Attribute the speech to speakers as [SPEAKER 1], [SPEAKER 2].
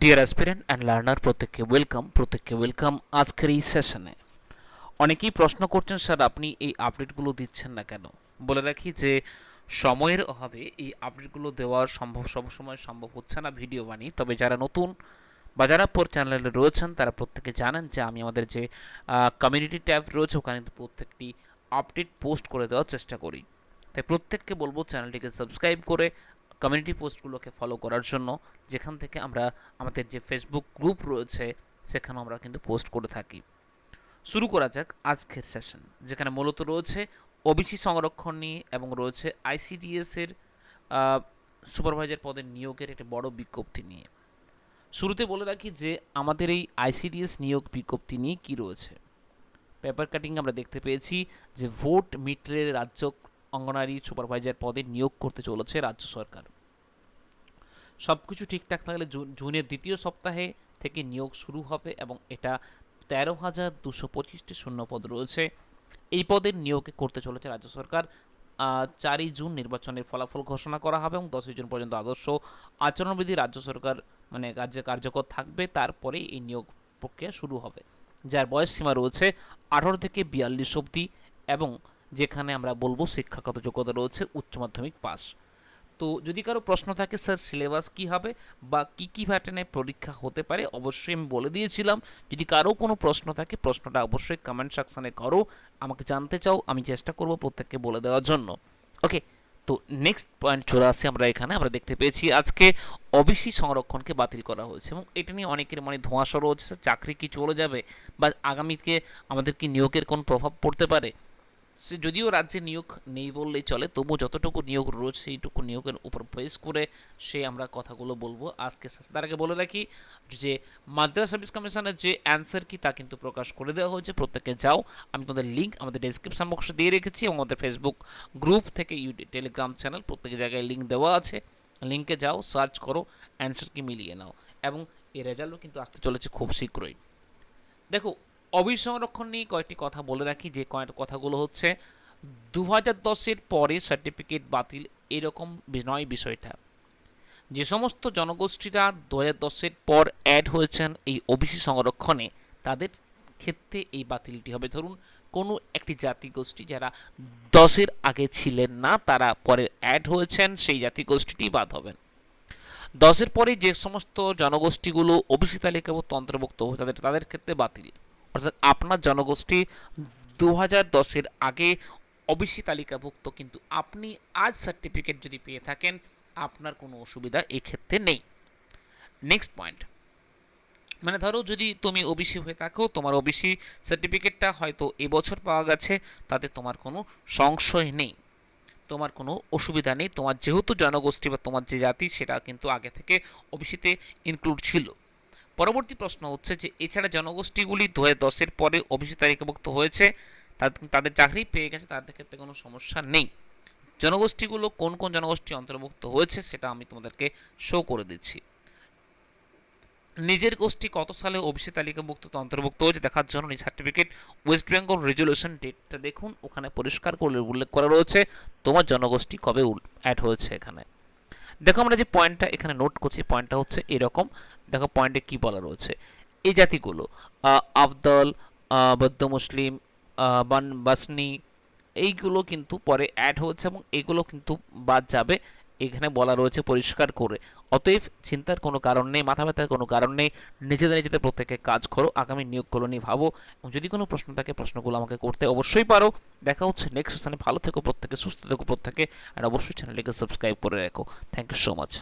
[SPEAKER 1] Deer aspirant and learner প্রত্যেককে welcome প্রত্যেককে welcome আজকের এই সেশনে অনেকেই প্রশ্ন করছেন, স্যার, আপনি এই আপডেটগুলো দিচ্ছেন না কেন? বলে রাখি যে, সময়ের অভাবে এই আপডেটগুলো দেওয়ার সম্ভব সবসময় সম্ভব হচ্ছে না ভিডিও বানিয়ে। তবে যারা নতুন বা যারা পর চ্যানেলে রয়েছেন, তারা প্রত্যেকে জানেন যে, আমি আমাদের যে কমিউনিটি ট্যাব রয়েছে, ওখানে প্রত্যেকটি আপডেট পোস্ট করে দেওয়ার চেষ্টা করি। তাই প্রত্যেককে বলব চ্যানেলটিকে সাবস্ক্রাইব করে কমিউনিটি পোস্টগুলোকে ফলো করার জন্য যেখান থেকে আমরা আমাদের যে ফেসবুক গ্রুপ রয়েছে সেখানে আমরা কিন্তু পোস্ট করে থাকি। শুরু করা যাক আজকের সেশন যেখানে মূলত রয়েছে ওবিসি সংরক্ষণ নিয়ে এবং রয়েছে আইসিডিএস এর সুপারভাইজার পদের নিয়োগের একটি বড় বিজ্ঞপ্তি নিয়ে। শুরুতে বলে রাখি যে আমাদের এই আইসিডিএস নিয়োগ বিজ্ঞপ্তি নিয়ে কী রয়েছে। পেপার কাটিং আমরা দেখতে পেয়েছি যে ভোট মিত্রের রাজ্য অঙ্গনারী সুপারভাইজার পদে নিয়োগ করতে চলেছে রাজ্য সরকার। সব কিছু ঠিকঠাক থাকলে জুনের দ্বিতীয় সপ্তাহে থেকে নিয়োগ শুরু হবে এবং এটা তেরো হাজার দুশো পঁচিশটি শূন্যপদ রয়েছে। এই পদের নিয়োগে করতে চলেছে রাজ্য সরকার। চারই জুন নির্বাচনের ফলাফল ঘোষণা করা হবে এবং দশই জুন পর্যন্ত আদর্শ আচরণবিধি রাজ্য সরকার মানে রাজ্যে কার্যকর থাকবে। তারপরে এই নিয়োগ প্রক্রিয়া শুরু হবে। যার বয়স সীমা রয়েছে আঠারো থেকে বিয়াল্লিশ অবধি এবং যেখানে আমরা বলব শিক্ষাগত যোগ্যতা রয়েছে, উচ্চ মাধ্যমিক পাস। তো যদি কারও প্রশ্ন থাকে, স্যার, সিলেবাস কী হবে বা কী কী প্যাটার্নে পরীক্ষা হতে পারে? অবশ্যই আমি বলে দিয়েছিলাম। যদি কারও কোনো প্রশ্ন থাকে, প্রশ্নটা অবশ্যই কমেন্ট সেকশানে করো। আমাকে জানতে চাও, আমি চেষ্টা করব প্রত্যেককে বলে দেওয়ার জন্য। ওকে তো নেক্সট পয়েন্ট চলে আসছি আমরা এখানে। আমরা দেখতে পেয়েছি আজকে ওবিসি সংরক্ষণকে বাতিল করা হয়েছে এবং এটা নিয়ে অনেকের মানে ধোঁয়াশা রয়েছে চাকরি কি চলে যাবে বা আগামীতে আমাদের কি নিয়োগের কোনো প্রভাব পড়তে পারে? সে যদিও রাজ্যে নিয়োগ নেই বললেই চলে তবু যতটুকু নিয়োগ রয়েছে সেইটুকু নিয়োগের উপর বেস করে সে আমরা কথাগুলো বলব আজকে। তার আগে বলে রাখি যে, মাদ্রাস সার্ভিস কমিশনের যে অ্যান্সার কি তা কিন্তু প্রকাশ করে দেওয়া হয়েছে, প্রত্যেকে যাও। আমি তোমাদের লিঙ্ক আমাদের ডেসক্রিপশন বক্সে দিয়ে রেখেছি এবং আমাদের ফেসবুক গ্রুপ থেকে ইউটি টেলিগ্রাম চ্যানেল প্রত্যেক জায়গায় লিঙ্ক দেওয়া আছে। লিঙ্কে যাও সার্চ করো অ্যান্সার কি মিলিয়ে নাও। এবং এই রেজাল্টও কিন্তু আসতে চলেছে খুব শীঘ্রই। দেখো অবির সংরক্ষণ নিয়ে কয়েকটি কথা বলে রাখি, যে কয়েকটি কথাগুলো হচ্ছে দু হাজার দশের পরে সার্টিফিকেট বাতিল এরকম নয় বিষয়টা। যে সমস্ত জনগোষ্ঠীরা দু হাজার দশের পর অ্যাড হয়েছেন এই ওবিসি সংরক্ষণে, তাদের ক্ষেত্রে এই বাতিলটি হবে। ধরুন, কোনো একটি জাতিগোষ্ঠী যারা দশের আগে ছিলেন না, তারা পরে অ্যাড হয়েছেন, সেই জাতিগোষ্ঠীটি বাদ হবেন। দশের পরে যে সমস্ত জনগোষ্ঠীগুলো ওবিসি তালিকাভুক্ত, অন্তর্ভুক্ত, তাদের তাদের ক্ষেত্রে বাতিল। অর্থাৎ আপনার জনগোষ্ঠী দু হাজার দশের আগে ওবিসি তালিকাভুক্ত, কিন্তু আপনি আজ সার্টিফিকেট যদি পেয়ে থাকেন, আপনার কোনো অসুবিধা এই ক্ষেত্রে নেই। নেক্সট পয়েন্ট মানে ধরো যদি তুমি ওবিসি হয়ে থাকো, তোমার ওবিসি সার্টিফিকেটটা হয়তো এবছর পাওয়া গেছে, তাতে তোমার কোনো সংশয় নেই। তোমার কোনো অসুবিধা নেই। তোমার যেহেতু জনগোষ্ঠী বা তোমার যে জাতি, সেটা কিন্তু আগে থেকে ওবিসিতে ইনক্লুড ছিল। পরবর্তী প্রশ্ন হচ্ছে যে, এছাড়া জনগোষ্ঠীগুলি দু হাজার দশের পরে ওবিসি তালিকাভুক্ত হয়েছে, তাদ- তাদের চাকরি পেয়ে গেছে, তাদের ক্ষেত্রে কোনো সমস্যা নেই। জনগোষ্ঠীগুলো কোন কোন জনগোষ্ঠী অন্তর্ভুক্ত হয়েছে সেটা আমি তোমাদেরকে শো করে দিচ্ছি। নিজের গোষ্ঠী কত সালে ওবিসি তালিকাভুক্ত অন্তর্ভুক্ত হয়েছে দেখার জন্য নিজ সার্টিফিকেট ওয়েস্ট বেঙ্গল রেজুলেশন ডেটটা দেখুন, ওখানে পরিষ্কার করে উল্লেখ করা রয়েছে, তোমার জনগোষ্ঠী কবে অ্যাড হয়েছে এখানে। দেখো আমরা যে পয়েন্টটা এখানে নোট করছি পয়েন্টটা হচ্ছে এরকম। দেখো পয়েন্টে কি বলা রয়েছে? এই জাতিগুলো আফদল বৌদ্ধ মুসলিম বান, বাসনি, এইগুলো কিন্তু পরে অ্যাড হচ্ছে এবং এগুলো কিন্তু বাদ যাবে। এখানে বলা রয়েছে পরিষ্কার করে। অতএব চিন্তার কোনো কারণ নেই, মাথা ব্যথার কোনো কারণ নেই। নিজেদের নিজেদের প্রত্যেকে কাজ করো, আগামী নিয়োগগুলো নিয়ে ভাবো। এবং যদি কোনো প্রশ্ন থাকে, প্রশ্নগুলো আমাকে করতে অবশ্যই পারো। দেখা হচ্ছে নেক্সট স্থানে ভালো থেকো প্রত্যেকে, সুস্থ থেকো প্রত্যেকে। আর অবশ্যই চ্যানেলটিকে সাবস্ক্রাইব করে রাখো। Thank you so much